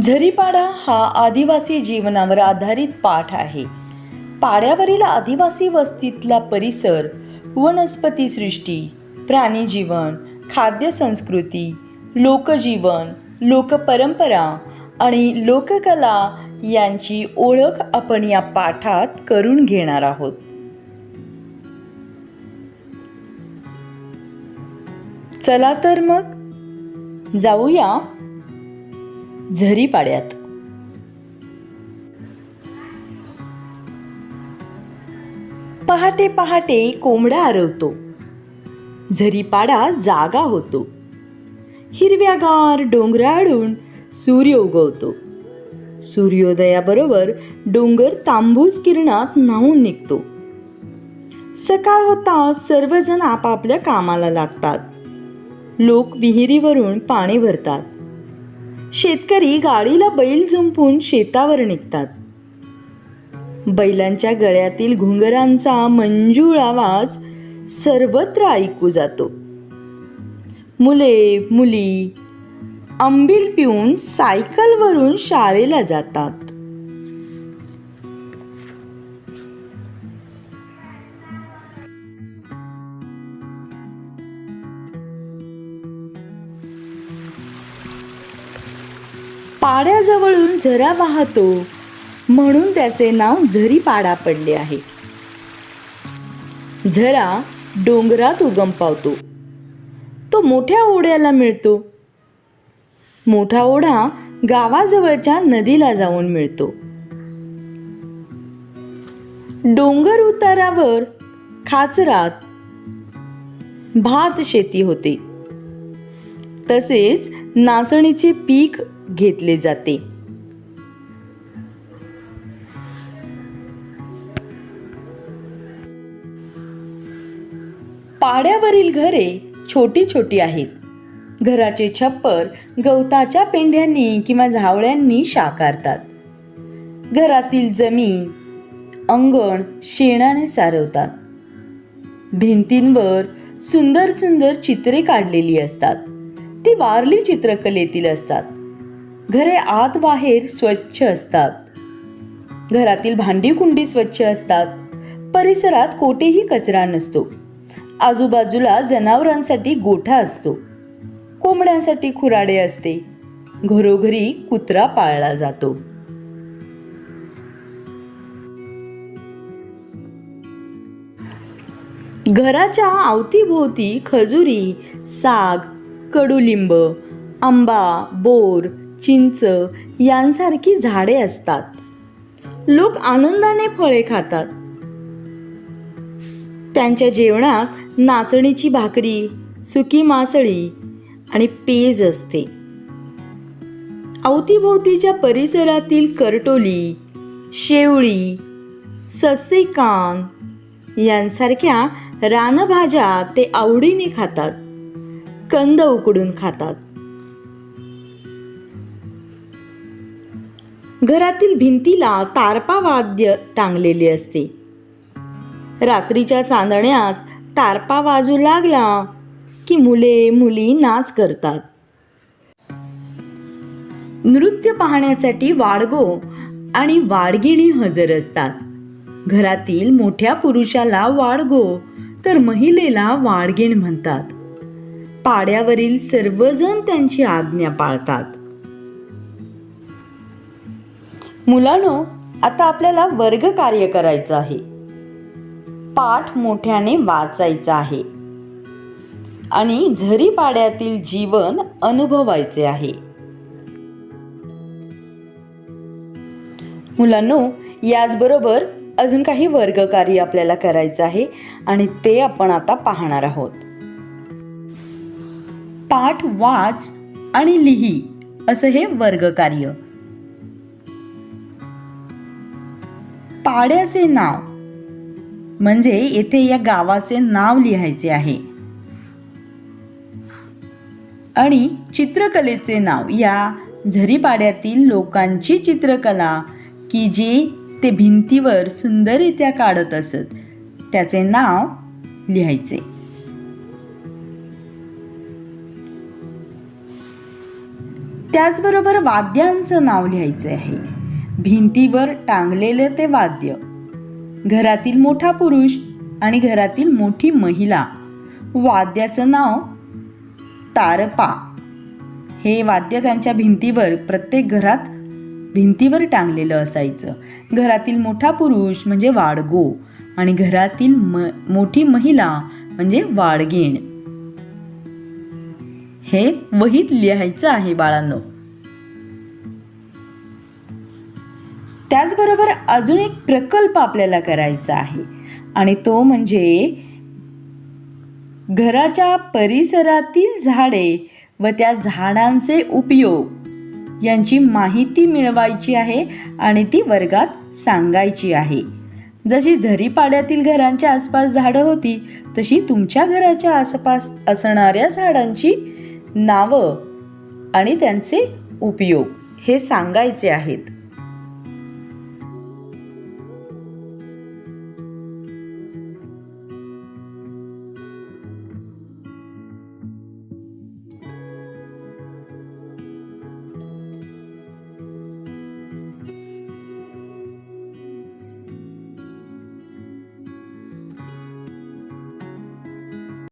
झरीपाडा हा आदिवासी जीवनावर आधारित पाठ आहे. पाड्यावरील आदिवासी वस्तीतला परिसर वनस्पती सृष्टी प्राणीजीवन खाद्यसंस्कृती लोकजीवन लोकपरंपरा आणि लोककला यांची ओळख आपण या पाठात करून घेणार आहोत. चला तर मग जाऊया झरीपाड्यात. पहाटे पहाटे कोंबडा आरवतो. झरीपाडा जागा होतो. हिरव्यागार डोंगराळून सूर्य उगवतो. सूर्योदयाबरोबर डोंगर तांबूस किरणात न्हावून निघतो. सकाळ होता सर्वजण आपापल्या कामाला लागतात. लोक विहिरीवरून पाणी भरतात. शेतकरी गाडीला बैल जुंपून शेतावर निघतात. बैलांच्या गळ्यातील घुंगरांचा मंजूळ आवाज सर्वत्र ऐकू जातो. मुले मुली आंबील पिऊन सायकलवरून शाळेला जातात. पाड्याजवळून झरा वाहतो. म्हणून त्याचे नाव झरीपाडा पडले आहे. झरा डोंगरात उगम पावतो. तो मोठ्या ओढ्याला मिळतो. मोठा ओढा गावाजवळच्या नदीला जाऊन मिळतो. डोंगर उतारावर खाचरात भात शेती होते. तसेच नाचणीचे पीक घेतले जाते. पाड्यावरील घरे छोटी छोटी आहेत. घराचे छप्पर गवताच्या पेंढ्यांनी किंवा झावळ्यांनी शाकारतात. घरातील जमीन अंगण शेणाने सारवतात. भिंतींवर सुंदर सुंदर चित्रे काढलेली असतात. ती वारली चित्रकलेतील असतात. घरे आत बाहेर स्वच्छ असतात. घरातील भांडी कुंडी स्वच्छ असतात. परिसरात कोठेही कचरा नसतो. आजूबाजूला जनावरांसाठी गोठा असतो. कोंबड्यांसाठी खुराडे असते. घरोघरी कुत्रा पाळला जातो. घराच्या अवतीभोवती खजुरी साग कडुलिंब आंबा बोर चिंच यांसारखी झाडे असतात. लोक आनंदाने फळे खातात. त्यांच्या जेवणात नाचणीची भाकरी सुकी मासळी आणि पेज असते. अवतीभोवतीच्या परिसरातील करटोली शेवळी ससेकान यांसारख्या रानभाज्या ते आवडीने खातात. कंद उकडून खातात. घरातील भिंतीला तारपा वाद्य टांगलेले असते. रात्रीच्या चांदण्यात तारपा वाजू लागला की मुले मुली नाच करतात. नृत्य पाहण्यासाठी वाडगो आणि वाडगिणी हजर असतात. घरातील मोठ्या पुरुषाला वाडगो तर महिलेला वाडगिण म्हणतात. पाड्यावरील सर्वजण त्यांची आज्ञा पाळतात. मुलांनो आता आपल्याला वर्ग कार्य करायचं आहे. पाठ मोठ्याने वाचायचा आहे. आणि झरी पाड्यातील जीवन अनुभवायचे आहे. मुलांनो याचबरोबर अजून काही वर्गकार्य आपल्याला करायचं आहे आणि ते आपण आता पाहणार आहोत. पाठ वाच आणि लिही असं हे वर्गकार्य पाड्याचे नाव. म्हणजे येथे या गावाचे नाव लिहायचे आहे. आणि चित्रकलेचे नाव या झरीपाड्यातील लोकांची चित्रकला की जे ते भिंतीवर सुंदररित्या काढत असत त्याचे नाव लिहायचे. त्याचबरोबर वाद्यांचं नाव लिहायचे आहे. भिंतीवर टांगलेलं ते वाद्य. घरातील मोठा पुरुष आणि घरातील मोठी महिला. वाद्याचं नाव तारपा. हे वाद्य त्यांच्या भिंतीवर प्रत्येक घरात भिंतीवर टांगलेलं असायचं. घरातील मोठा पुरुष म्हणजे वाडगो आणि घरातील म मोठी महिला म्हणजे वाडगीण. हे वहीत लिहायचं आहे बाळांनो. त्याचबरोबर अजून एक प्रकल्प आपल्याला करायचा आहे. आणि तो म्हणजे घराच्या परिसरातील झाडे व त्या झाडांचे उपयोग यांची माहिती मिळवायची आहे आणि ती वर्गात सांगायची आहे. जशी झरीपाड्यातील घरांच्या आसपास झाडं होती तशी तुमच्या घराच्या आसपास असणाऱ्या झाडांची नावं आणि त्यांचे उपयोग हे सांगायचे आहेत.